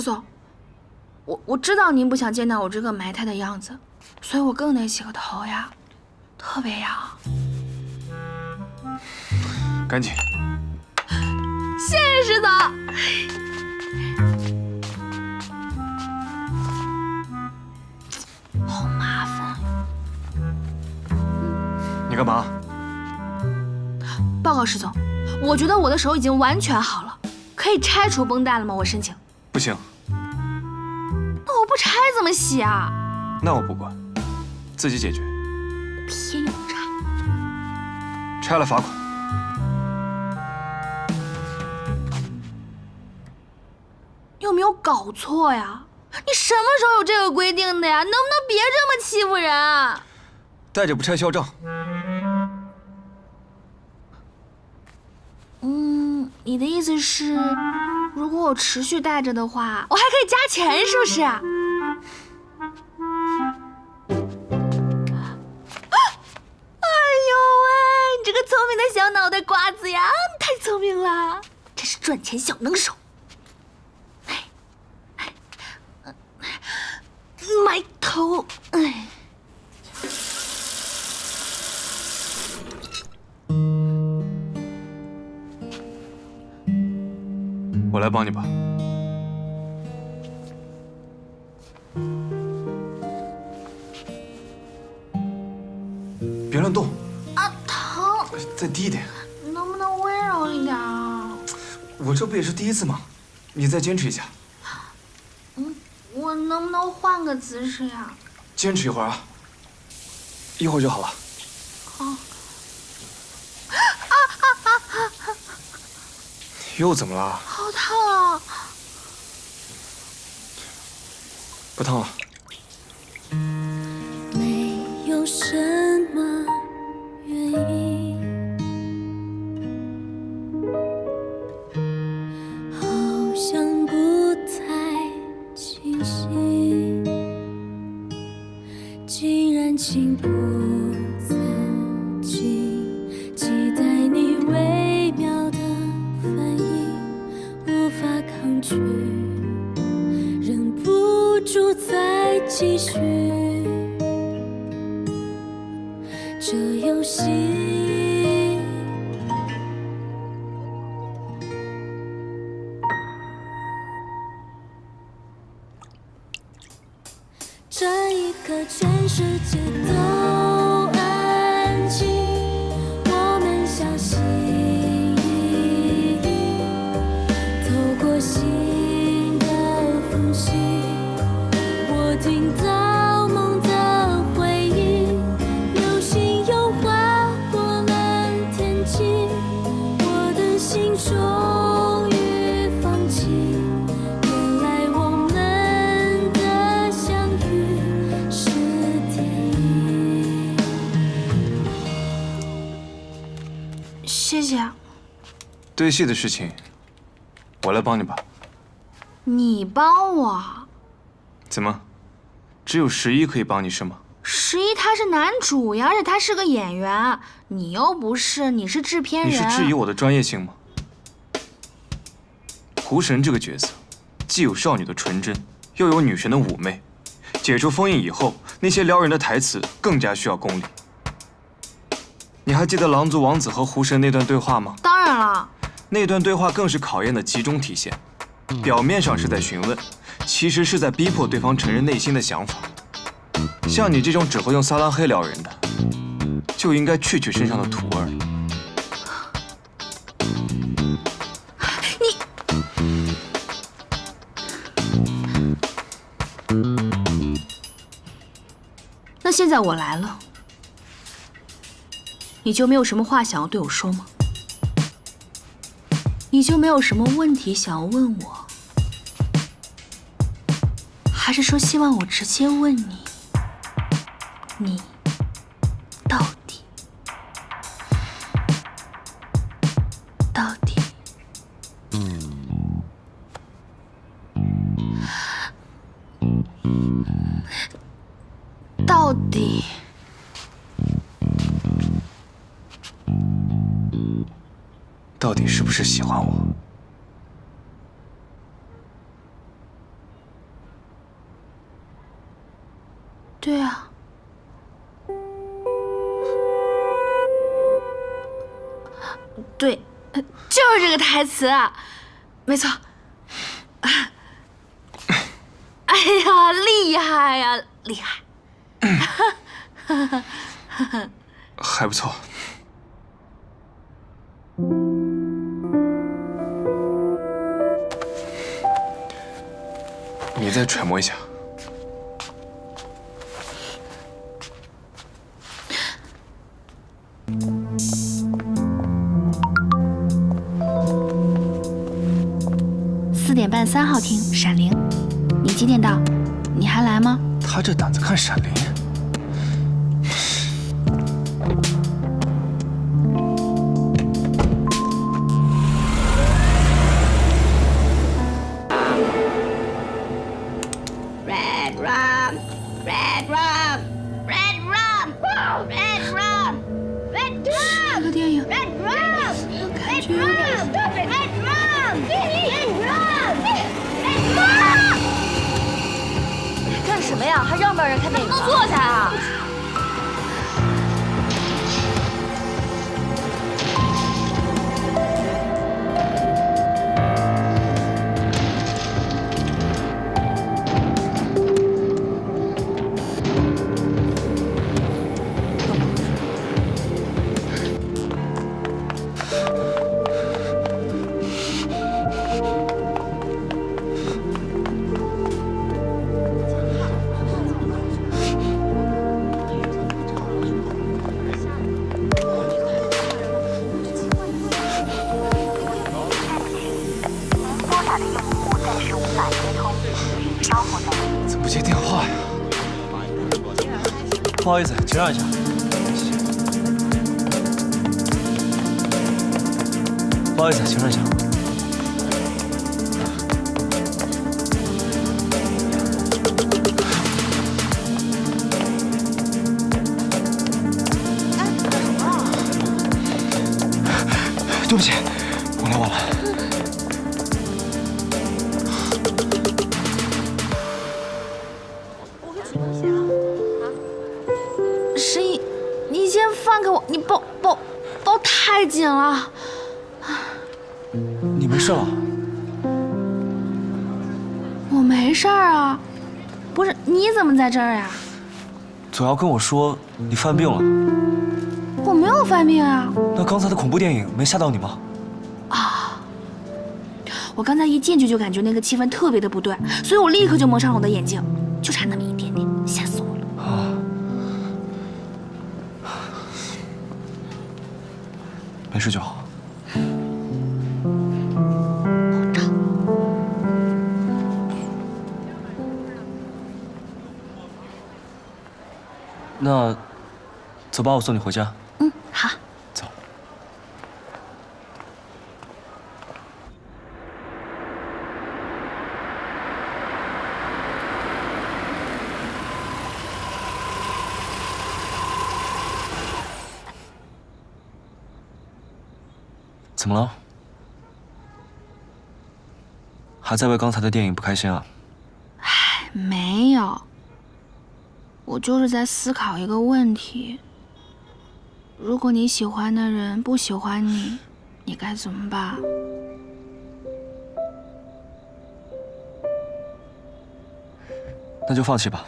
石总，我我知道您不想见到我这个埋汰的样子，所以我更得洗个头呀，特别痒。赶紧。谢谢石总。好麻烦。你干嘛？报告石总，我觉得我的手已经完全好了，可以拆除绷带了吗？我申请。不行，那我不拆怎么洗啊？那我不管，自己解决。偏要拆，拆了罚款。你有没有搞错呀？你什么时候有这个规定的呀？能不能别这么欺负人啊？带着不拆销账。嗯，你的意思是，如果我持续带着的话，我还可以加钱，是不是？啊！哎呦喂，你这个聪明的小脑袋瓜子呀，太聪明了，真是赚钱小能手。埋头，哎。我来帮你吧，别乱动。啊，疼！再低一点。能不能温柔一点啊？我这不也是第一次吗？你再坚持一下。嗯，我能不能换个姿势呀？坚持一会儿啊，一会儿就好了。好。又怎么了？好烫啊！不烫了。没有什么原因，好像不太清晰，竟然情不这一刻，全世界都谢谢。对戏的事情，我来帮你吧。你帮我？怎么，只有十一可以帮你是吗？十一他是男主呀，而且他是个演员，你又不是，你是制片人。你是质疑我的专业性吗？狐神这个角色，既有少女的纯真，又有女神的妩媚。解除封印以后，那些撩人的台词更加需要功力。你还记得狼族王子和狐神那段对话吗？当然了，那段对话更是考验的集中体现。表面上是在询问，其实是在逼迫对方承认内心的想法。像你这种只会用撒浪嘿撩人的，就应该去去身上的土味。你那现在我来了，你就没有什么话想要对我说吗？你就没有什么问题想要问我？还是说希望我直接问你？你到底是不是喜欢我？对啊。对就是这个台词啊。没错。哎呀厉害呀厉害。还不错。你再揣摩一下。四点半三号厅《闪灵》，你几点到？你还来吗？他这胆子看《闪灵》。怎么不接电话呀？不好意思，请让一下。不好意思，请让一下。十一，你先放开我，你抱抱抱太紧了。你没事了？我没事儿啊，不是你怎么在这儿呀？总要跟我说你犯病了。我没有犯病啊，那刚才的恐怖电影没吓到你吗？啊我刚才一进去就感觉那个气氛特别的不对，所以我立刻就蒙上了我的眼睛，就差那么一点点，没事就好。那，走吧，我送你回家。么了？还在为刚才的电影不开心啊？哎没有，我就是在思考一个问题：如果你喜欢的人不喜欢你，你该怎么办？那就放弃吧。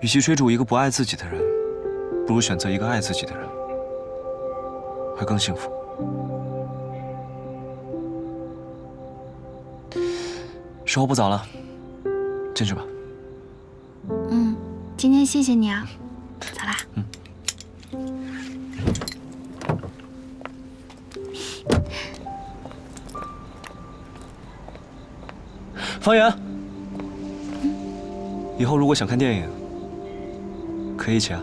与其追逐一个不爱自己的人，不如选择一个爱自己的人，会更幸福。时候不早了，进去吧。嗯，今天谢谢你啊，走啦。方圆，以后如果想看电影，可以一起啊。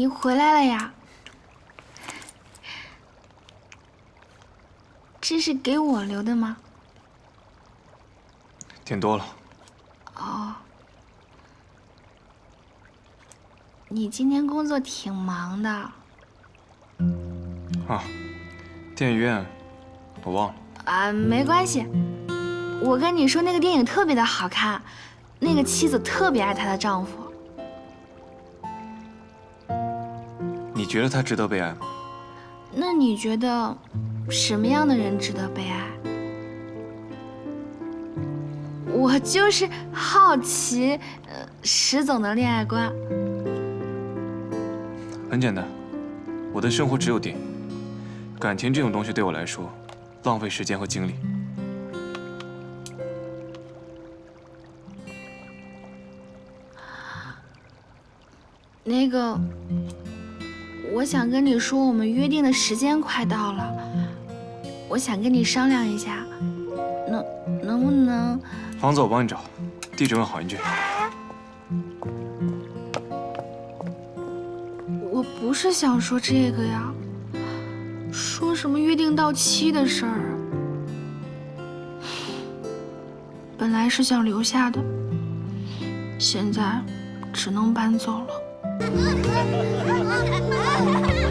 你回来了呀？这是给我留的吗？点多了。哦，你今天工作挺忙的啊，电影院我忘了。啊，没关系。我跟你说，那个电影特别的好看，那个妻子特别爱她的丈夫。觉得他值得被爱吗？那你觉得什么样的人值得被爱？我就是好奇，呃，石总的恋爱观。很简单，我的生活只有电影，感情这种东西对我来说，浪费时间和精力。那个，我想跟你说，我们约定的时间快到了，我想跟你商量一下，能能不能？房子我帮你找，地址问郝云俊。我不是想说这个呀，说什么约定到期的事儿，本来是想留下的，现在只能搬走了。Oh, my God.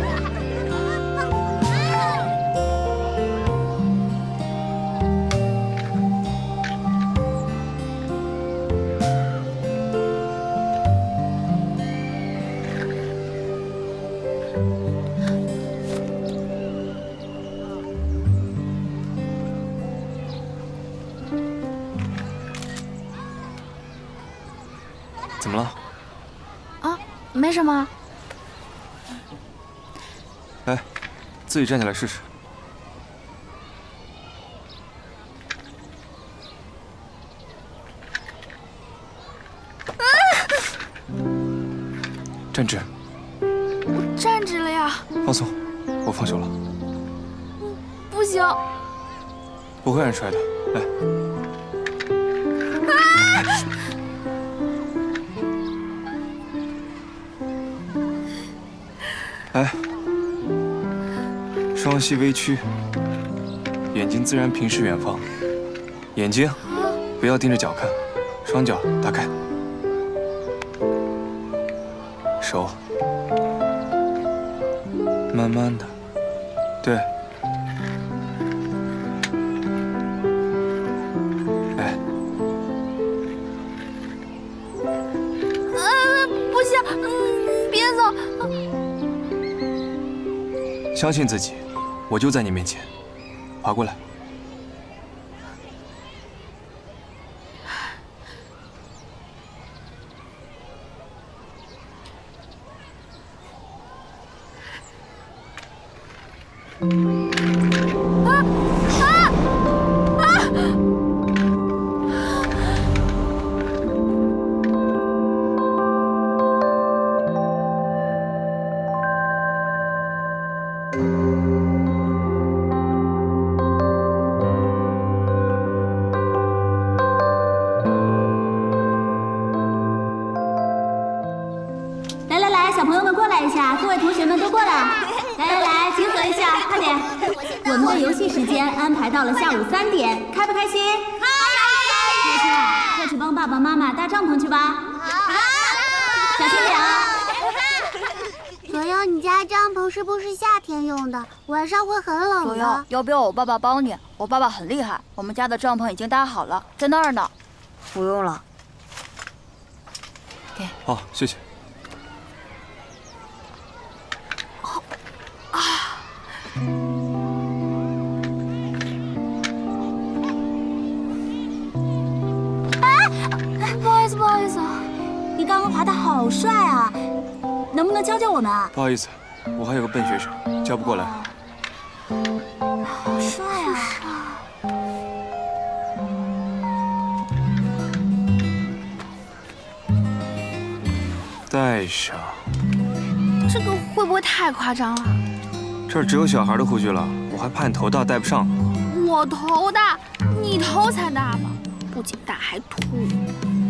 啊，没什么。来，自己站起来试试。站直，我站直了呀。放松，我放手了，不行。不会让你摔的。来，来，双膝微曲，眼睛自然平视远方，眼睛不要盯着脚看，双脚打开，手慢慢的，对。哎，呃，不行，嗯，别走。相信自己，我就在你面前，爬过来。下午三点，开不开心？开开心！快去帮爸爸妈妈搭帐篷去吧。好。小心点啊。左右，你家帐篷是不是夏天用的？晚上会很冷左右。，要不要我爸爸帮你？我爸爸很厉害，我们家的帐篷已经搭好了，在那儿呢。不用了。给好，谢谢。不刚刚爬的好帅啊，能不能教教我们啊？不好意思，我还有个笨学生，教不过来。好帅啊！带上，这个会不会太夸张了？这儿只有小孩的护具了，我还怕你头大戴不上。我头大，你头才大吧？不仅大还秃。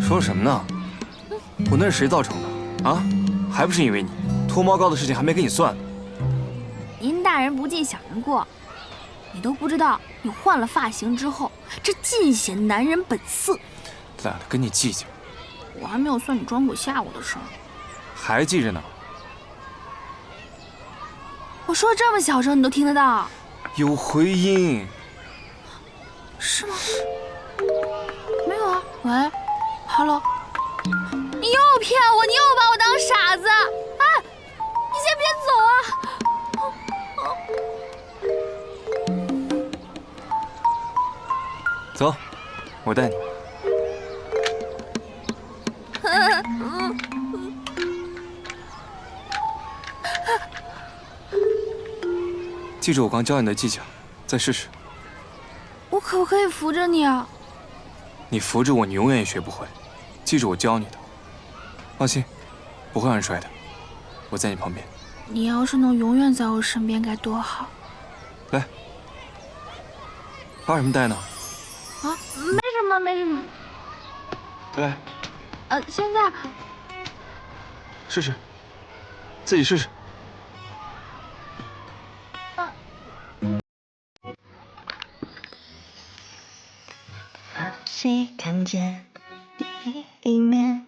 说什么呢？我那是谁造成的啊？还不是因为你。脱毛膏的事情还没跟你算呢。您大人不计小人过，你都不知道，你换了发型之后，这尽显男人本色。懒得跟你计较，我还没有算你装鬼吓我的事儿。还记着呢。我说这么小声，你都听得到？有回音。是吗？没有啊。喂，Hello。骗我，你又把我当傻子！哎，你先别走啊！走，我带你。记住我刚教你的技巧，再试试。我可不可以扶着你啊？你扶着我，你永远也学不会。记住我教你的，放心，不会让人摔的。我在你旁边。你要是能永远在我身边，该多好！来，发什么呆呢？啊，没什么，没什么。来，呃，现在试试，自己试试。谁看见你一面，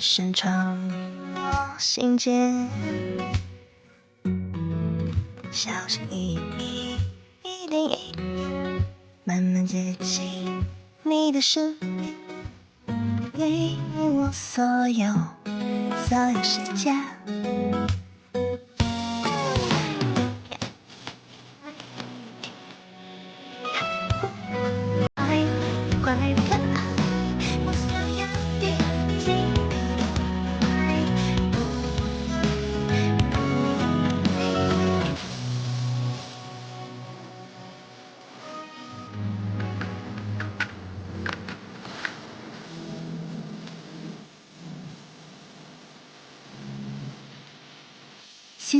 深藏我心间，小心翼翼，一点一，慢慢接近你的身边，给我所有所有时间。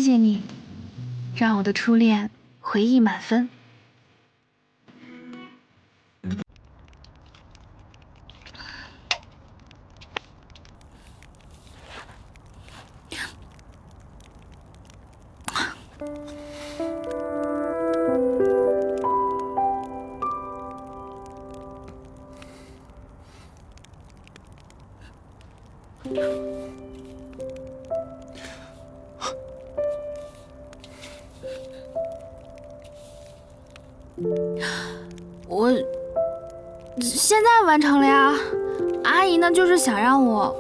谢谢你，让我的初恋回忆满分。就是想让我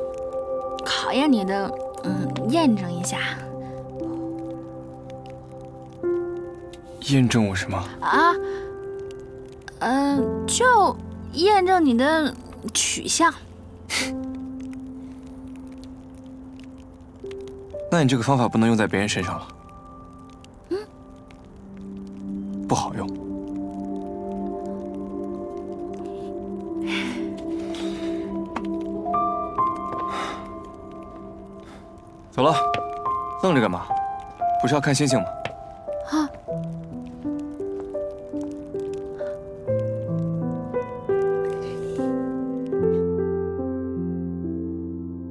考验你的，嗯，验证一下验证我什么？啊，嗯、就验证你的取向。那你这个方法不能用在别人身上了。走了，愣着干嘛？不是要看星星吗？